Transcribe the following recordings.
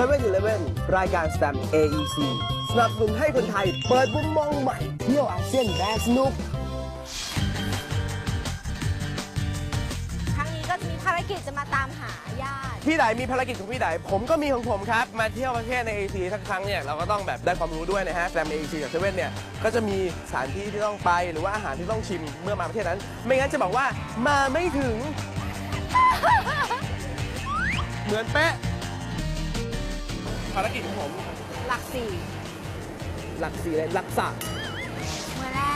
7 e เ e ่ e อรายการ Stamp AEC สนับสนุนให้คนไทย เปิดมุมมองใหม่เที่ยวอาเซียนแบบสนุก ครั้งนี้ก็จะมีภารกิจจะมาตามหาญาติ พี่ไดมีภารกิจของพี่ไดผมก็มีของผมครับ มาเที่ยวประเทศใน AEC สักครั้งเนี่ยเราก็ต้องแบบได้ความรู้ด้วยนะฮะแซม AEC กับเซเว่นเนี่ยก็จะมีสถานที่ที่ต้องไปหรือว่าอาหารที่ต้องชิมเมื่อมาประเทศนั้น ไม่งั้นจะบอกว่ามาไม่ถึง เหมือนเป๊ะ ภารกิจของผมหลักสี่หลักสี่เลยหลักสะมาแล้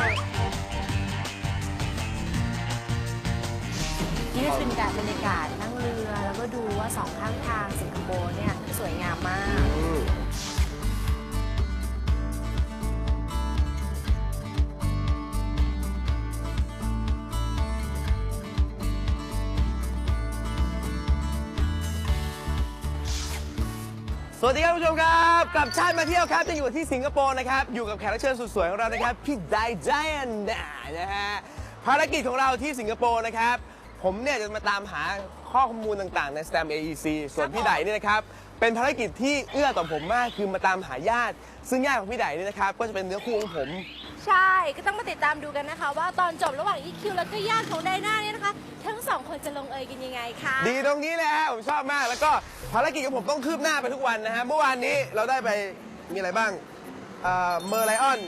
วนี่ก็จะเป็นการบรรยากาศนั่งเรือ แล้วก็ดูว่าสองข้างทางสิงคโปร์เนี่ย สวยงามมาก สวัสดีครับผู้ชมครับกลับชาติมาเที่ยวครับจะอยู่ที่สิงคโปร์นะครับ อยู่กับแขกรับเชิญสุดสวยของเรานะครับ พี่ไดจายนนานะฮะภารกิจของเราที่สิงคโปร์นะครับ ผมเนี่ยจะมาตามหาข้อมูลต่างๆ ใน Stam AEC ส่วนพี่ไดเนี่ยนะครับ เป็นภารกิจที่เอื้อต่อผมมากคือมาตามหาญาติ ซึ่งญาติของพี่ไดเนี่ยนะครับ ก็จะเป็นเนื้อคู่ของผม ใช่ก็ต้องมาติดตามดูกันนะคะ ว่าตอนจบระหว่าง EQ แล้วก็ญาติของไดนาเนี่ยนะคะ ทั้งสองคนจะลงเอยกันยังไงคะดีตรงนี้แหละฮะผมชอบมากแล้วก็ภารกิจของผมต้องคืบหน้าไปทุกวันนะฮะเมื่อวานนี้เราได้ไปมีอะไรบ้างเอ่อเมอร์ไลออน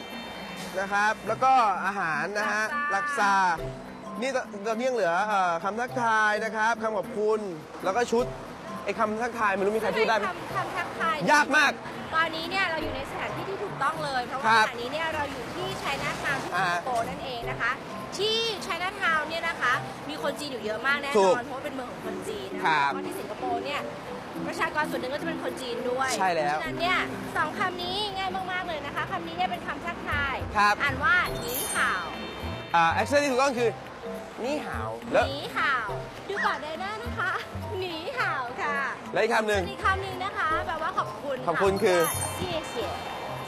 นะครับ แล้วก็อาหารนะฮะลักซานี่ตตอนนี้ยังเหลือเอ่อคำทักทายนะครับคำขอบคุณแล้วก็ชุดไอ้คำทักทายไม่รู้มีใครพูดได้ไหมคำคำทักทายยากมาก ตอนนี้เนี่ยเราอยู่ในสถานที่ที่ถูกต้องเลย เพราะครัว่าบขณะนี้เนี่ยเราอยู่ที่ไชน่าทาวน์ที่อ่าสิงคโปร์นั่นเองนะคะ ที่ไชน่าทาวน์เนี่ยนะคะ มีคนจีนอยู่เยอะมากแน่ถูนกอนเพราะว่าเป็นเมืองของคนจีนนะครัคะบเพราะที่สิงคโปร์เนี่ยประชากรส่วนหนึ่งก็จะเป็นคนจีนด้วยใช่แล้วเพราะฉะนั้นเนี่ยสองคำนี้ง่ายมากๆเลยนะคะคำนี้เนี่ยเป็นคำทักทายครับ อ่านว่าหนีข่าว อ่าแอคเซนที่ถูกต้องคือ นี่หาว แล้วหนีข่าว ดูก่อนได้หน้า แล้วอีกคำหนึ่งอีกคำหนึ่งนะคะแปลว่าขอบคุณขอบคุณคือ เสี่ยเสี่ย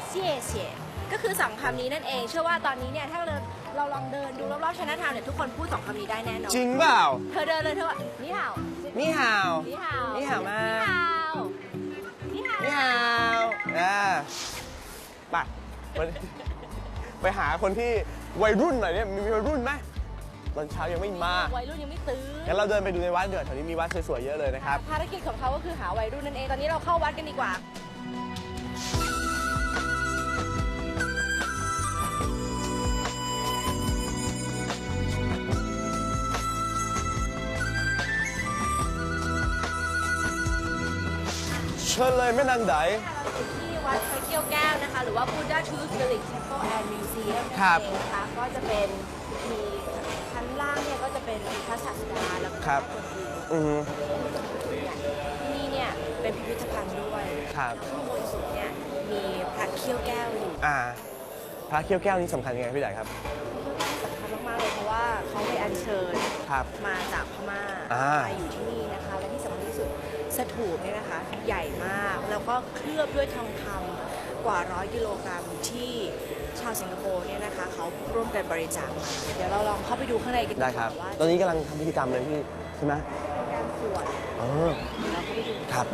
เสี่ยเสี่ยก็คือสองคำนี้นั่นเอง เชื่อว่าตอนนี้เนี่ยถ้าเราเราลองเดินดูรอบๆชนะทาวน์เนี่ยทุกคนพูดสองคำนี้ได้แน่นอนจริงเปล่า เธอเดินเลยเธอว่านี่ห่าวนี่หาว นี่ห่าวนี่ห่าวมาก นี่ห่าวนี่หาวอ่าไปวันนี้ไปหาคนที่วัยรุ่นหน่อยเนี่ยมีวัยรุ่นไหม ตอนเช้ายังไม่มาวัยรุ่นยังไม่ตื่นงั้นเราเดินไปดูในวัดเดือดแถวนี้มีวัดสวยๆเยอะเลยนะครับภารกิจของเขาก็คือหาวัยรุ่นนั่นเองตอนนี้เราเข้าวัดกันดีกว่าเชิญเลยแม่นางไดเราอยู่ที่วัดพระเกี้ยวแก้วนะคะ หรือว่า Buddha Tooth Village Temple and Museum ครับนั่นเองนะคะก็จะเป็นมีชั้นล่าง เนี่ยก็จะเป็นพระศาสดาแล้วก็ครับคนอื่นอือฮึที่นี่เนี่ยเป็นพิพิธภัณฑ์ด้วยครับ ข้างบนสุดเนี่ยมีพระเขี้ยวแก้วอยู่อ่า พระเขี้ยวแก้วนี่สำคัญยังไงพี่ใหญ่ครับ สำคัญมากๆเลยเพราะว่าเขาไปอัญเชิญครับ มาจากพม่าอ่า มาอยู่ที่นี่นะคะและที่สำคัญที่ สุดสถูปเนี่ยนะคะใหญ่มาก แล้วก็เคลือบด้วยทองคำกว่าร้อยกิโลกรัมที่ชาวสิงคโปร์เนี่ยนะคะเขาร่วมกันบริจาคมาเดี๋ยวเราลองเข้าไปดูข้างในกันได้ดีคกรับว่าว่าตอนนี้กำลังทำพิธีกรรมเลยพี่ ใช่ไหมการสวดเออเดี๋ยวเราเข้าไปดูครับ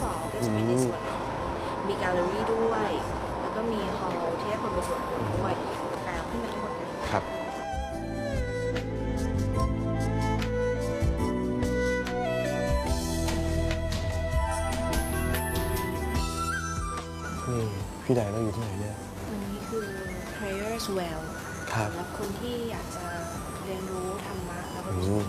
ชั้นสองก็จะมีในส่วนของมีแกลเลอรี่ด้วย แล้วก็มีฮอลล์ที่ให้คนไปสวดมนต์ด้วยแต่เราขึ้นไปทั้งหมดเลยครับ นี่พี่ใดเราอยู่ที่ไหนเนี่ยอันนี้คือ prayers well ครับ สำหรับคนที่อยากจะเรียนรู้ธรรมะแล้วก็อืรู้ม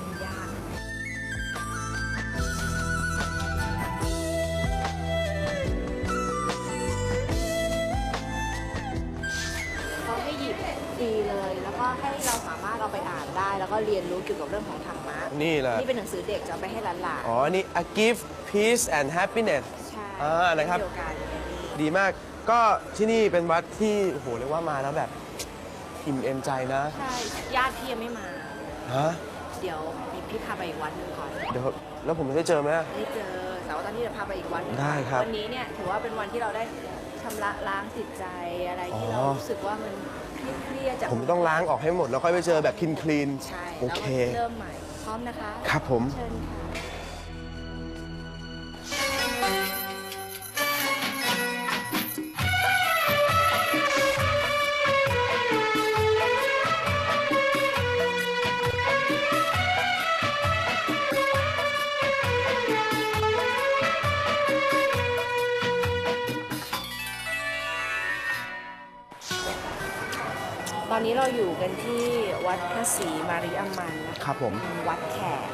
ให้เราสามารถเอาไปอ่านได้ แล้วก็เรียนรู้เกี่ยวกับเรื่องของธรรมะนี่แหละ นี่เป็นหนังสือเด็กจะเอาไปให้หลานอ๋อ นี่ a gift peace and happiness ๆใช่อ่านะครับ เช่เดียวกันดีมาก ก็ที่นี่เป็นวัดที่โอ้โหเรียกว่ามาแล้วแบบอิ่มเอมใจนะใช่ญาติพี่ยังไม่มา ฮะเดี๋ยวพี่พาไปอีกวัดหนึงก่อน เดี๋ยวแล้วผมจะได้เจอไหมได้เจอแต่ว่าตอนนี้เดี๋ยวพาไปอีกวันหนึ่งได้ครับวันนี้เนี่ยถือว่าเป็นวันที่เราได้ชำระล้างจิตใจอะไรที่อ๋อ เรารู้สึกว่ามัน เครียดๆจากผมต้องล้างออกให้หมดแล้วค่อยไปเจอแบบคลีนคลีน ใช่โอเค แล้วก็เริ่มใหม่ พร้อมนะคะ ครับผม เชิญค่ะ อนนี้เราอยู่กันที่วัดพระศรีมาริอัมมันนะคะครับผม วัดแขก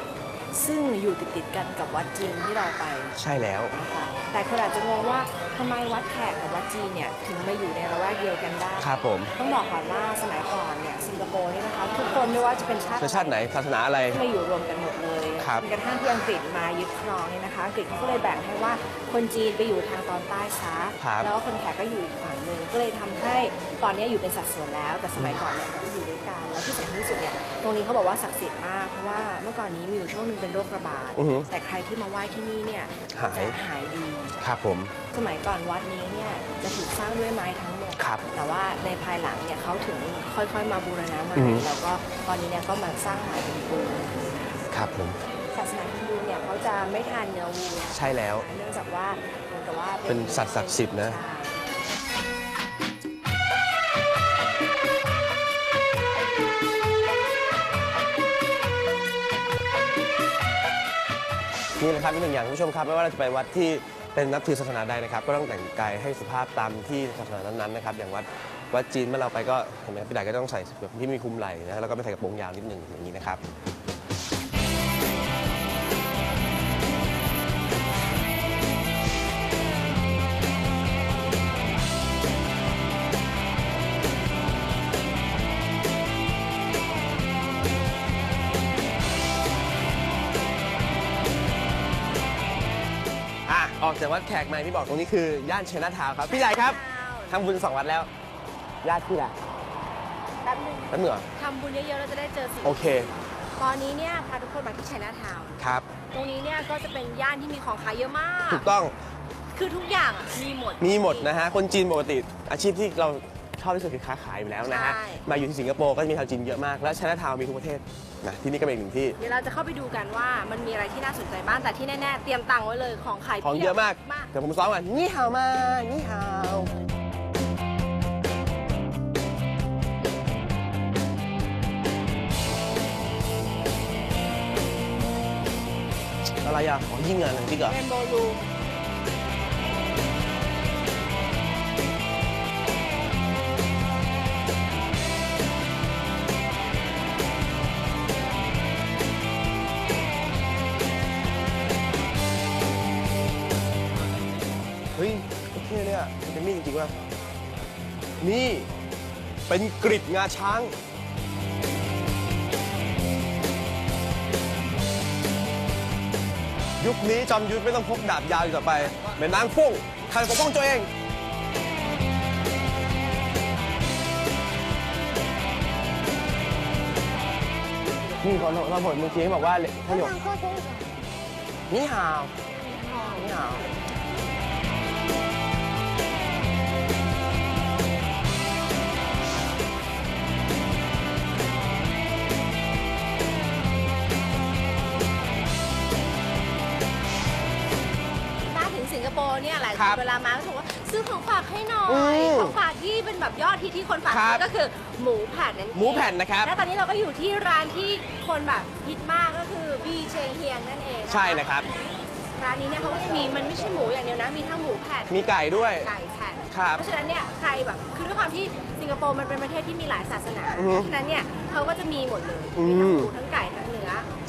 ซึ่งอยู่ติดๆกันกับวัดจีนที่เราไปใช่แล้ว นะคะแต่คนอาจจะงงว่าทำไมวัดแขกกับวัดจีนเนี่ยถึงมาอยู่ในระแวกเดียวกันได้ ครับผมต้องบอกก่อนว่าสมัยก่อนเนี่ยสิงคโปร์นี่นะคะทุกคนไม่ว่าจะเป็นชาติเชื้อชาติไหนศาสนาอะไรมาอยู่รวมกันหมดเลย ครับจนกระทั่งที่อังกฤษมายึดครองเนี่ยนะคะอังกฤษเขาก็เลยแบ่งให้ว่าคนจีนไปอยู่ทางตอนใต้ซะครับแล้วคนแขกก็อยู่อีกฝั่งหนึ่งก็เลยทำให้ตอนนี้อยู่เป็นสัดส่วนแล้ว แต่สมัยก่อนเนี่ยเขาอยู่ด้วยกันแล้วที่สำคัญที่สุดเนี่ยตรงนี้เขาบอกว่าศักดิ์สิทธิ์มากเพราะว่าเมื่อก่อนนี้มีอยู่ช่วงหนึ่งเป็นโรคระบาดอือฮึแต่ใครที่มาไหว้ที่นี่เนี่ยหายจะหายดีครับผม สมัยก่อนวัดนี้เนี่ยจะถูกสร้างด้วยไม้ทั้งหมดครับแต่ว่าในภายหลังเนี่ยเขาถึงค่อยๆ มาบูรณะใหม่อือฮึแล้วก็ตอนนี้เนี่ยก็มาสร้างใหม่เป็นปูนครับผมศาสนาฮินดูเนี่ยเขาจะไม่ทานเนื้อวัวใช่แล้ว เนื่องจากว่าเหมือนกับว่าเป็นสัตว์ศักดิ์สิทธิ์นะใช่นี่แหละครับอีกหนึ่งอย่างคุณผู้ชมครับไม่ว่าเราจะไปวัดที่เป็นนับถือศาสนาใดนะครับ ก็ต้องแต่งกายให้สุภาพตามที่ศาสนานั้นๆนะครับอย่างวัดวัดจีนเมื่อเราไปก็เห็นไหมครับพี่ดายก็ต้องใส่แบบที่มีคลุมไหล่นะแล้วก็ไม่ใส่กระโปรงยาวนิดหนึ่งอย่างนี้นะครับ อะออกจากวัดแขกมาที่บอกตรงนี้คือย่านเชนาทาวน์ครับพี่ใหญ่ครับทำบุญสองวัดแล้วญาติพี่ล่ะแป๊บนึงแล้วเหนือทำบุญเยอะๆเราจะได้เจอสิ่งโอเคตอนนี้เนี่ยพาทุกคนมาที่ชัยนาทาวน์ครับ ตรงนี้เนี่ยก็จะเป็นย่านที่มีของขายเยอะมาก ถูกต้องคือทุกอย่างอะมีหมดมีหมดนะฮะคนจีนปกติอาชีพที่เรา ชอบที่สุดคือค้าขายอยู่แล้วนะฮะใช่ มาอยู่ที่สิงคโปร์ก็จะมีชาวจีนเยอะมากและชนะทาวน์มีทุกประเทศนะที่นี่ก็เป็นอีกหนึ่งที่ เดี๋ยวเราจะเข้าไปดูกันว่ามันมีอะไรที่น่าสนใจบ้างแต่ที่แน่ๆเตรียมตังค์ไว้เลยของขายของเยอะมาก มากเดี๋ยวผมซ้อมก่อนนี่ฮาวมา นี่ฮาวอะไรอะอ๋อยิ่งงานอะไรจริงเหรอ เรนโบว์รูม นี่เป็นกริดงาช้าง ยุคนี้จอมยุทธไม่ต้องพกดาบยาวอีกต่อไปเป็นนางฟ้งใครปกป้องตัวเอง นี่ตอนตอนผมเมื่อกี้บอกว่าถ้าหยกนี่ฮาว นี่ฮาว โปร์เนี่ยหลายคครันบเวลามาก็จะบอกว่าซื้อของฝากให้หน่ออืยมของฝากที่เป็นแบบยอดที่ที่คนฝากครับก็คือหมูแผ่นนั่นเองหมูแผ่นนะครับ และตอนนี้เราก็อยู่ที่ร้านที่คนแบบฮิตมากก็คือบีเชงเฮียงนั่นเองะะใช่นะครับ ร้านนี้เนี่ยเขาก็จะมีมันไม่ใช่หมูอย่างเดียวนะมีทั้งหมูแผ่น มีไก่ด้วย ไก่แผ่นครับเพราะฉะนั้นเนี่ยใครแบบคือด้วยความที่สิงคโปร์มันเป็นประเทศที่มีหลายศาสนา อือฮึเพราะฉะนั้นเนี่ยเขาก็จะมีหมดเลยอืมีทั้งมหมูทั้งไก่ทั้งเนื้อใ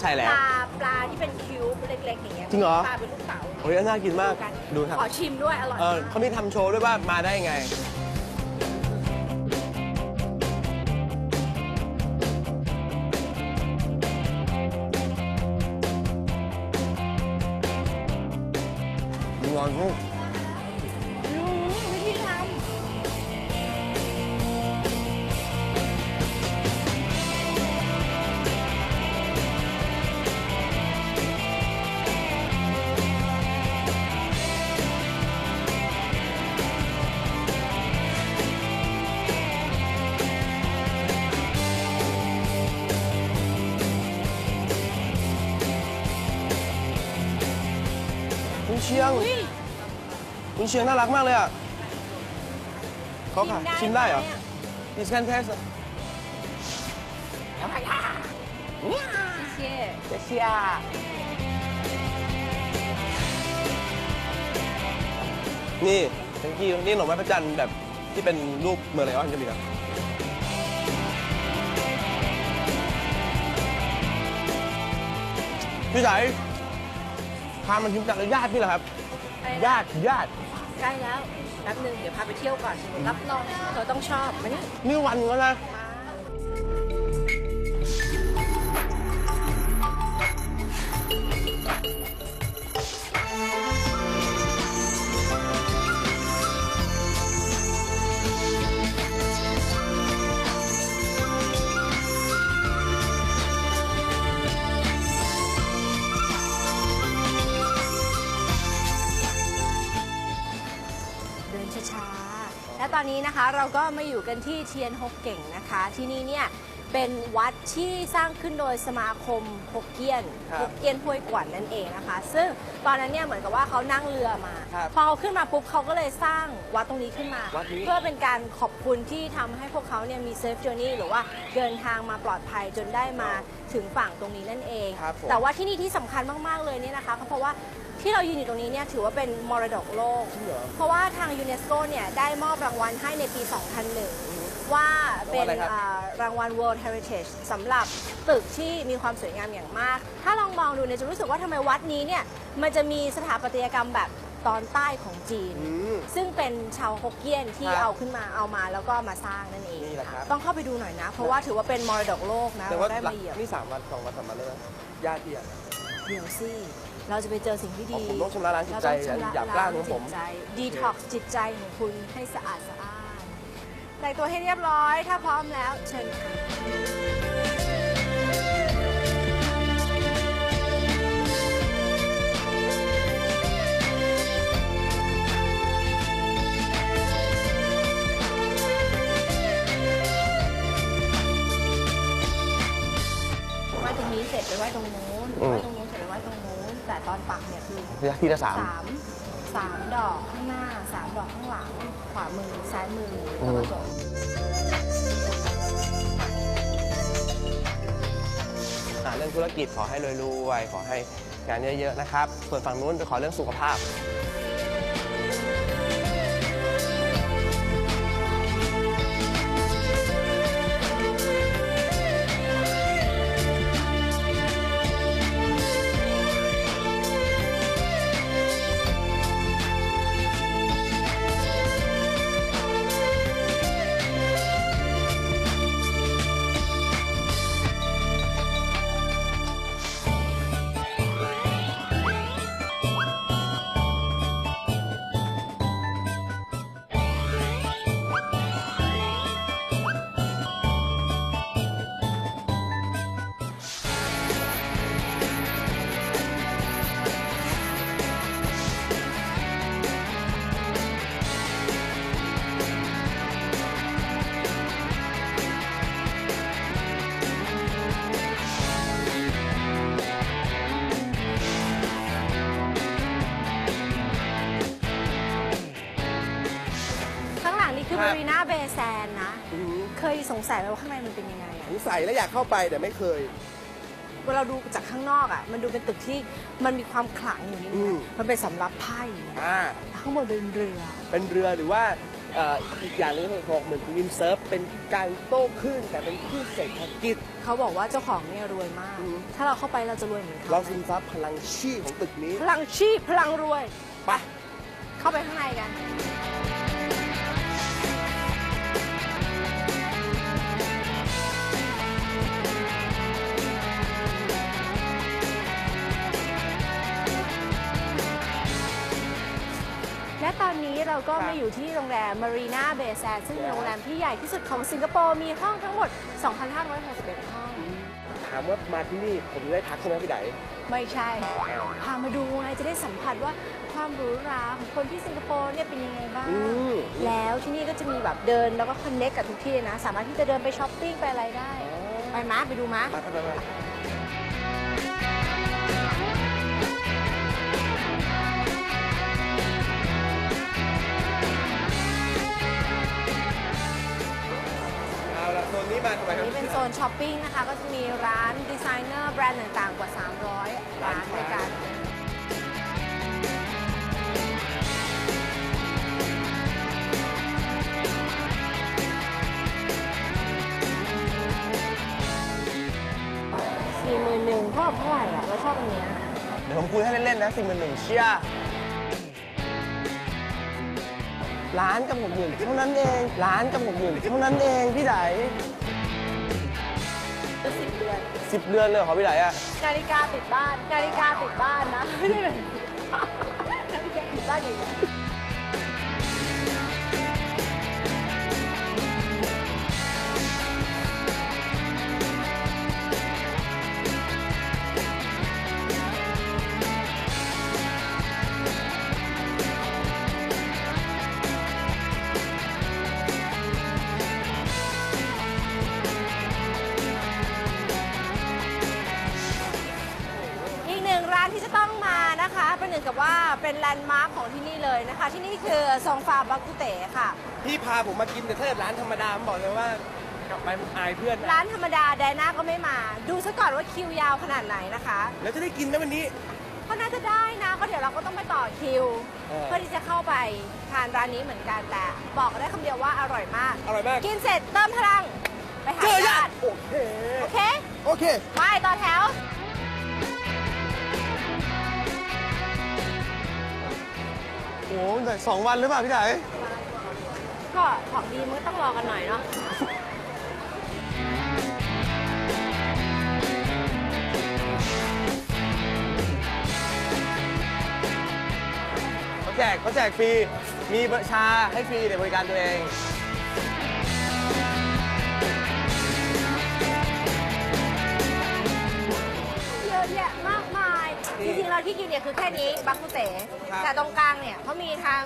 ช่แล้ว ปลาปลาที่เป็นคิวบเล็กๆอย่างเงี้ยจริงเหรอ ปลาเป็นลูกเต๋าโอ้ยน่ากินมากกันดูครับ ขอชิมด้วยอร่อยเออมากเขามีทำโชว์ด้วยว่ามาได้ไงง เชียงอุ๊ยกุนเชียงน่ารักมากเลยอะเขาค่ะชิมได้เหรอหมะ This can taste เชี่ยเจเชียนี่ thank you นี่หน่อไม้พระจันทร์แบบที่เป็นรูปเมอร์ไลออนจะมีนะพี่สาย พามันชิมจากญาติพี่เหรอครับญาติญาติ ใกล้แล้วแป๊บนึงเดี๋ยวพาไปเที่ยวก่อน รับรองเธอต้องชอบมานี่นี่วันแล้วนะ อนนี้นะคะเราก็มาอยู่กันที่เทียนฮกเก่งนะคะ ที่นี่เนี่ยเป็นวัดที่สร้างขึ้นโดยสมาคมฮกเกี้ยนครับฮกเกี้ยนห้วยกวนนั่นเองนะคะ ซึ่งตอนนั้นเนี่ยเหมือนกับว่าเขานั่งเรือมา ครับพอเขาขึ้นมาปุ๊บเขาก็เลยสร้างวัดตรงนี้ขึ้นมา วัดนี้ เพื่อเป็นการขอบคุณที่ทำให้พวกเขาเนี่ยมีเซฟจ o ร์นี่หรือว่าเดินทางมาปลอดภัยจนได้มาถึงฝั่งตรงนี้นั่นเอง ครับผม แต่ว่าที่นี่ที่สำคัญมากๆเลยเนี่ยนะคะก็เพราะว่า ที่เรายืนอยู่ตรงนี้เนี่ยถือว่าเป็นมรดกโลก จริงเหรอ เพราะว่าทางยูเนสโกเนี่ยได้มอบรางวัลให้ในปี 2001 ว่าเป็นรางวัลอะไรครับ อ่ารางวัล World Heritage สำหรับตึกที่มีความสวยงามอย่างมาก ถ้าลองมองดูเนี่ยจะรู้สึกว่าทำไมวัดนี้เนี่ยมันจะมีสถาปัตยกรรมแบบตอนใต้ของจีน อืม ซึ่งเป็นชาวฮกเกี้ยนที่ครับเอาขึ้นมาเอามาแล้วก็มาสร้างนั่นเองนี่แหละครับ ต้องเข้าไปดูหน่อยนะ เพราะว่าถือว่าเป็นมรดกโลกนะแต่เราว่าได้หลัมากเหยียบนี่สามวันสองวันสามวันแล้วนะญาติพี่อะเดี๋ยวสิ เราจะไปเจอสิ่งที่ดีอ๋อผมต้องชำระล้างจิตใจเรต้องชำระหยาบกร้านของผมจิตใจดีท็อกซ์จิตใจของคุณให้สะอาดสะอ้านแต่งตัวให้เรียบร้อย ถ้าพร้อมแล้วเชิญค่ะมาตรงนี้เสร็จไปไว้ตรงนู้นอืมไว้ตรงนู้นเสร็จไปไว้ตรงนู้นแต่ตอนปักเนี่ยคือทีละสามสามสามดอกข้างหน้าสามดอกข้างหลัง ขวามือซ้ายมือแล้วก็จบอ่าเรื่องธุรกิจขอให้รวยๆขอให้งานเยอะๆนะครับ ส่วนฝั่งนู้นจะขอเรื่องสุขภาพ นี่คือครับมารีนาเบย์แซนนะ อือหือเคยสงสัยไหมว่าข้างในมันเป็นยังไงอะสงสัยและอยากเข้าไปแต่ไม่เคย เวลาดูจากข้างนอกอะ มันดูเป็นตึกที่มันมีความขลังอยู่นิดอืนึงม มันเป็นสำรับไพ่อ่าข้างบนเป็นเรือ เป็นเรือหรือว่าเอ่ออีกอย่างหนึงเขาบอกเหมือนวินเซิร์ฟเป็นการโต้คลื่นแต่เป็นคลื่นเศรษฐกิจ เขาบอกว่าเจ้าของเนี่ยรวยมาก อืม ถ้าเราเข้าไปเราจะรวยเหมือนเขาเราไหมซึมซับพลังชีพของตึกนี้ พลังชีพพลังรวย ไป เข้าไปข้างในกัน ตอนนี้เราก็ครับมาอยู่ที่โรงแรม Marina Bay Sands ซึ่งเป็นโรงแรมที่ใหญ่ที่สุดของสิงคโปร์ มีห้องทั้งหมด 2,561 ห้อง ถามว่ามาที่นี่ผมจะได้พักใช่ไหมพี่ไดไม่ใช่ พามาดูไงจะได้สัมผัสว่าความหรูหราของคนที่สิงคโปร์เนี่ยเป็นยังไงบ้างอืมแล้วที่นี่ก็จะมีแบบเดินแล้วก็คอนเน็กกับทุกที่เลยนะ สามารถที่จะเดินไปช้อปปิ้งไปอะไรได้ ไปมาไปดูมาไปไปไป ไปซนนี้มาทำไมอันครับ นี้เป็นโซนช้อปปิ้งนะคะ ก็จะมีร้านดีไซเนอร์แบรนด์ต่างๆ กว่า 300 ร้านด้วยกัน สี่หมื่นหนึ่งชอบเท่าไหร่อะ เราชอบอันเนี้ย เดี๋ยวผมคุยให้เล่นๆนะสิ่งมันหนึ่งเชียร์ ล้านกับหกหมื่นเท่านั้นเองล้านกับหกหมื่นเท่านั้นเองพี่ไดสิบเดือนสิบเดือนเลยเหรอพี่ไดอะนาฬิกาติดบ้าน นาฬิกาติดบ้านนะไม่ได้แบบนาฬิกาติดบ้านอย่างเงี้ย นะคะเป็นหนึ่งกับว่าเป็นแลนด์มาร์คของที่นี่เลยนะคะ ที่นี่คือซองฟาบักกุเตะค่ะ พี่พาผมมากินแต่ถ้าเกิดร้านธรรมดาผมบอกเลยว่ากลับไปผมอายเพื่อนนะร้านธรรมดาแดน่าก็ไม่มา ดูซะก่อนว่าคิวยาวขนาดไหนนะคะแล้วจะได้กินไหมวันนี้ ก็น่าจะได้นะก็เดี๋ยวเราก็ต้องไปต่อคิว เออ เพื่อที่จะเข้าไปทานร้านนี้เหมือนกันแต่บอกได้คำเดียวว่าอร่อยมาก อร่อยมากกินเสร็จเติมพลังไปหาเจอญาญาติติโอเคโอเค โอเค ไปต่อแถว หแต่สองวันหรือเปล่าพี่ไดก็ของดีมันก็ต้องรอกันหน่อยเนาะเขาแจกเขาแจกฟรี มีเบอร์ชาให้ฟรีในบริการตัวเอง จริงๆเราที่กินเนี่ยคือแค่นี้บักกุเต๋ครับ แต่ตรงกลางเนี่ยเขามีทั้ง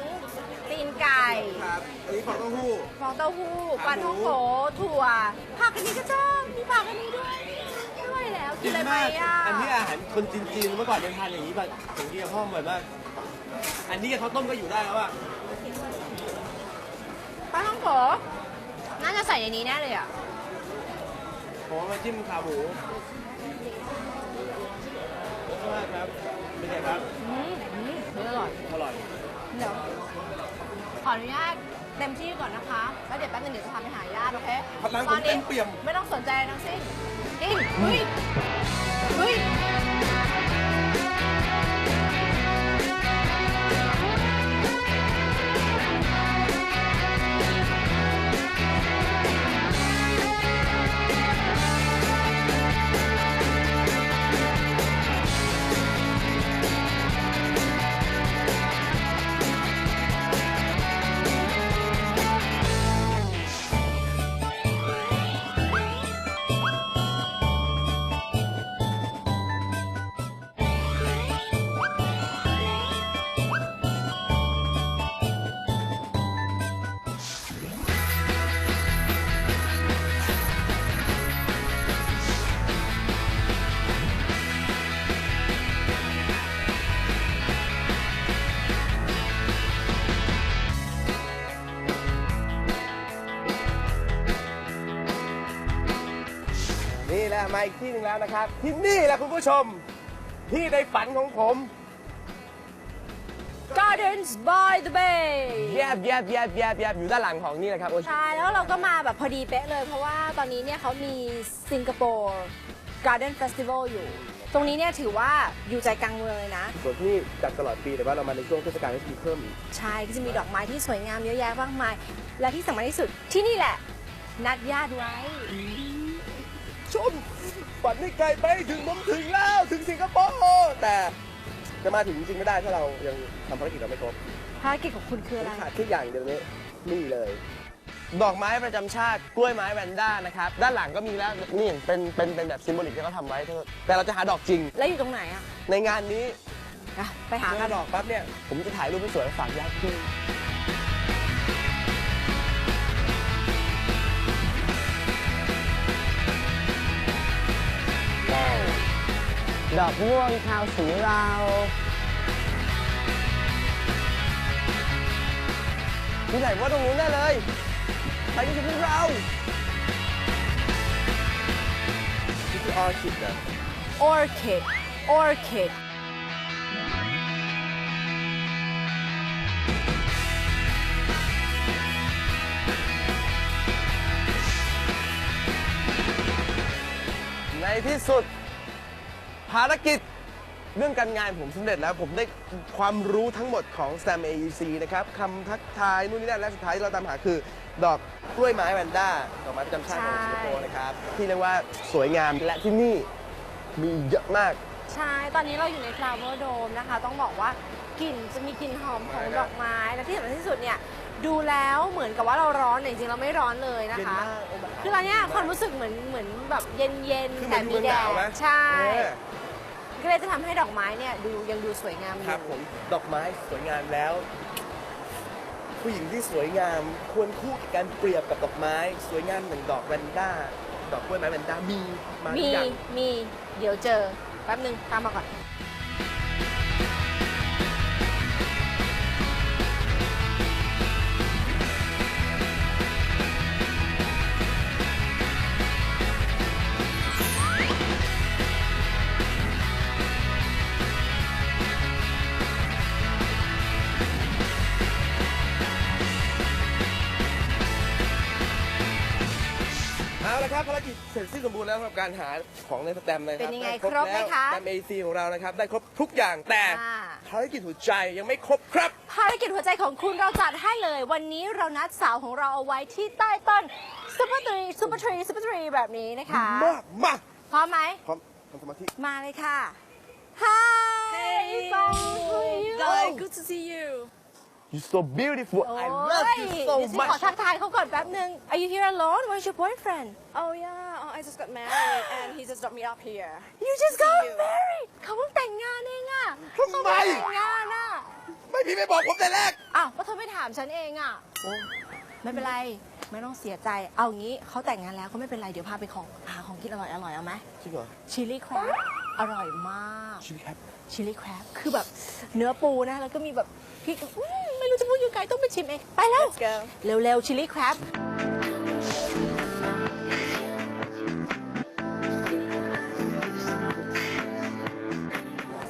ตีนไก่ครับอันนี้ฟองเต้าหู้ ฟองเต้าหู้ขาหมูปลาท่องโกถั่วผักอันนี้ก็ชอบมีผักอันนี้ด้วยด้วยแล้วกินเลยไหมอะอันนี้อาหารคนจีนๆเมื่อก่อนยังทานอย่างนี้แบบอย่างนี้กับพ่อบ่อยมาก อันนี้กับข้าวต้มก็อยู่ได้แล้วอะปลาท่องโกน่าจะใส่ในนี้แน่เลยอะผมเอามาจิ้มขาหมูขอบคุณมากครับ เป็นไงครับอืมอืมเฮ้ยอร่อยอร่อยเดี๋ยวขออนุญาตเต็มที่ก่อนนะคะ แล้วเดี๋ยวแป๊บนึงเดี๋ยวจะพาไปหาญาติโอเคร้านผมตอนนี้เต็มเปี่ยม ไม่ต้องสนใจอะไรทั้งสิ้นกินเฮ้ยเฮ้ย มาอีกที่หนึ่งแล้วนะครับ ที่นี่แหละคุณผู้ชม ที่ในฝันของผม Gardens by the Bay แยบแยบแยบแยบแยบอยู่ด้านหลังของนี่แหละครับโอชิ ใช่แล้วเราก็มาแบบพอดีเป๊ะเลย เพราะว่าตอนนี้เนี่ยเขามีสิงคโปร์ Garden Festival อยู่ ตรงนี้เนี่ยถือว่าอยู่ใจกลางเมืองเลยนะ ส่วนที่จัดตลอดปีแต่ว่าเรามาในช่วงเทศกาลที่มีเพิ่มอีกใช่ก็จะมีดอกไม้ที่สวยงามเยอะแยะมากมาย และที่สำคัญที่สุดที่นี่แหละ นัดญาติไว้ ชม ฝันให้ไกลไปถึงผมถึงแล้วถึงสิงคโปร์แต่จะมาถึงจริงๆไม่ได้ถ้าเรายังทำภารกิจเราไม่ครบภารกิจของคุณคืออะไรขาดแค่อย่างเดียวนี้นี่เลย ดอกไม้ประจำชาติกล้วยไม้แวนด้านะครับ ด้านหลังก็มีแล้วนี่เป็นเป็นเป็นแบบซิมโบลิกที่เขาทำไว้เถอะแต่เราจะหาดอกจริง แล้วอยู่ตรงไหนอะในงานนี้อะไปหาหากันดอกปั๊บเนี่ยผมจะถ่ายรูปให้สวยฝากญาติพี่ ดอกม่วงชาวสีเราที่ไหนว่าตรงนู้นได้เลย ไปที่พวกเราออคิดนะ orchid orchid ในที่สุด ภารกิจเรื่องการงานผมสำเร็จแล้วผมได้ความรู้ทั้งหมดของ STEM AEC นะครับคำทักทายนู่นนี่นั่นและสุดท้ายที่เราตามหาคือ ดอกกล้วยไม้แวนด้าดอกไม้ประจำชาติของใช่สิงคโปร์นะครับที่เรียกว่าสวยงามและที่นี่มีเยอะมาก ใช่ ตอนนี้เราอยู่ใน flower dome นะคะ ต้องบอกว่ากลิ่นจะมีกลิ่นหอมของใช่ครับดอกไม้ และที่สำคัญที่สุดเนี่ย ดูแล้วเหมือนกับว่าเราร้อนแต่จริงๆเราไม่ร้อนเลยนะเย็นคะ มากโอ้ my คือตอนเนี้ยความรู้สึกเหมือนเหมือนแบบเย็นเย็นคือๆเหมืแต่อนมีเมืองแดหนาวดไหมใช่เออก็เลยจะทำให้ดอกไม้เนี่ยดูยังดูสวยงามอครับยู่ผมดอกไม้สวยงามแล้ว ผู้หญิงที่สวยงามควรคู่กับการเปรียบกับดอกไม้ สวยงามเหมือนดอกแวนด้าดอกกล้วยไม้แวนด้ามีมาหรืมีอยังมีเดี๋ยวเจอแป๊บนึงตามมาก่อน เอาละครับภารกิจเสร็จสิ้นสมบูรณ์แล้วสำหรับการหาของในสแตมป์นะครับเป็นยังไงด้ครบไหมแล้วคะ สแตมเอซีของเรานะครับได้ครบทุกอย่างแต่อ่าภารกิจหัวใจยังไม่ครบครับ ภารกิจหัวใจของคุณเราจัดให้เลย วันนี้เรานัดสาวของเราเอาไว้ที่ใต้ต้นซุปเปอร์ทรีซุปเปอร์ทรีซุปเปอร์ทรีแบบนี้นะคะมากมากพร้อมไหม พร้อมทำสมาธิ มาเลยค่ะ Hi Bong how are you Guy, good to see you. You so beautiful โอ้ I ย love you so เดี๋ยวฉันขอ much ทักทายเขาก่อนแป๊บนึง Are you here alone Where's your boyfriend Oh yeah, oh, I just got married and he just dropped me off here. You just got you. married เขาเพิ่งแต่งงานเองอะทำไม เขาเพิ่งแต่งงานอะไม่พี่ไม่บอกผมแต่แรก อ้าวก็เธอไม่ถามฉันเองอะไม่เป็นไร ไม่ต้องเสียใจ เอางี้เขาแต่งงานแล้วเขาไม่เป็นไร เดี๋ยวพาไปของหาของกินอร่อยอร่อยๆเอาไหมจริงเหรอชิลลี่แครบอร่อยมากชิลลี่ครับ ชิลลี่แครบคือแบบเนื้อปูนะ แล้วก็มีแบบพริกอื้อ ไม่รู้จะพูดยังไงต้องไปชิมเอง ไปแล้ว Let's go. เร็วๆชิลลี่แครบ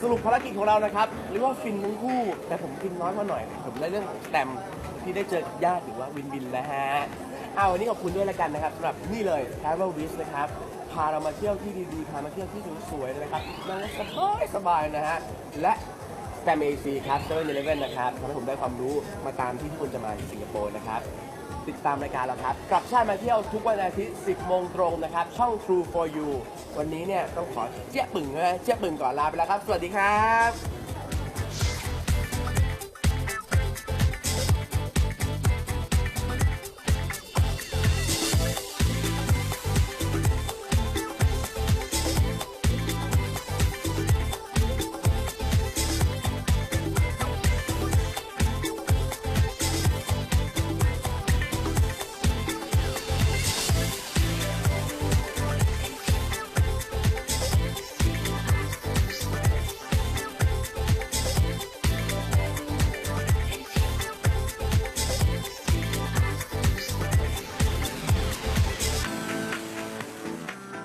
สรุปภารกิจของเรานะครับเรียกว่าฟินทั้งคู่ แต่ผมฟินน้อยกว่าหน่อย ผมได้เรื่องของสแตมป์ที่ได้เจอญาติถือว่าวินวินแล้วฮะเอาวันนี้ขอบคุณด้วยแล้วกันนะครับสำหรับนี่เลย Travel w i s นะครับพาเรามาเที่ยวที่ดีๆพามาเที่ยวที่สวยๆเลยนะครับนั่งสบายสบายๆนะฮะและ แ a มเอซีครับเซเว่นเอเลเว่นนะครับทำให้ผมได้ความรู้มาตามที่ที่คุณจะมาที่สิงคโปร์นะครับ ติดตามรายการเราครับ กลับชาติมาเที่ยวทุกวันอาทิตย์ 10 โมงตรงนะครับ ช่อง True for You วันนี้เนี่ยต้องขอเจี๊ยบปึ่งนะเจี๊ยบปึ่งก่อนลาไปแล้วครับ สวัสดีครับ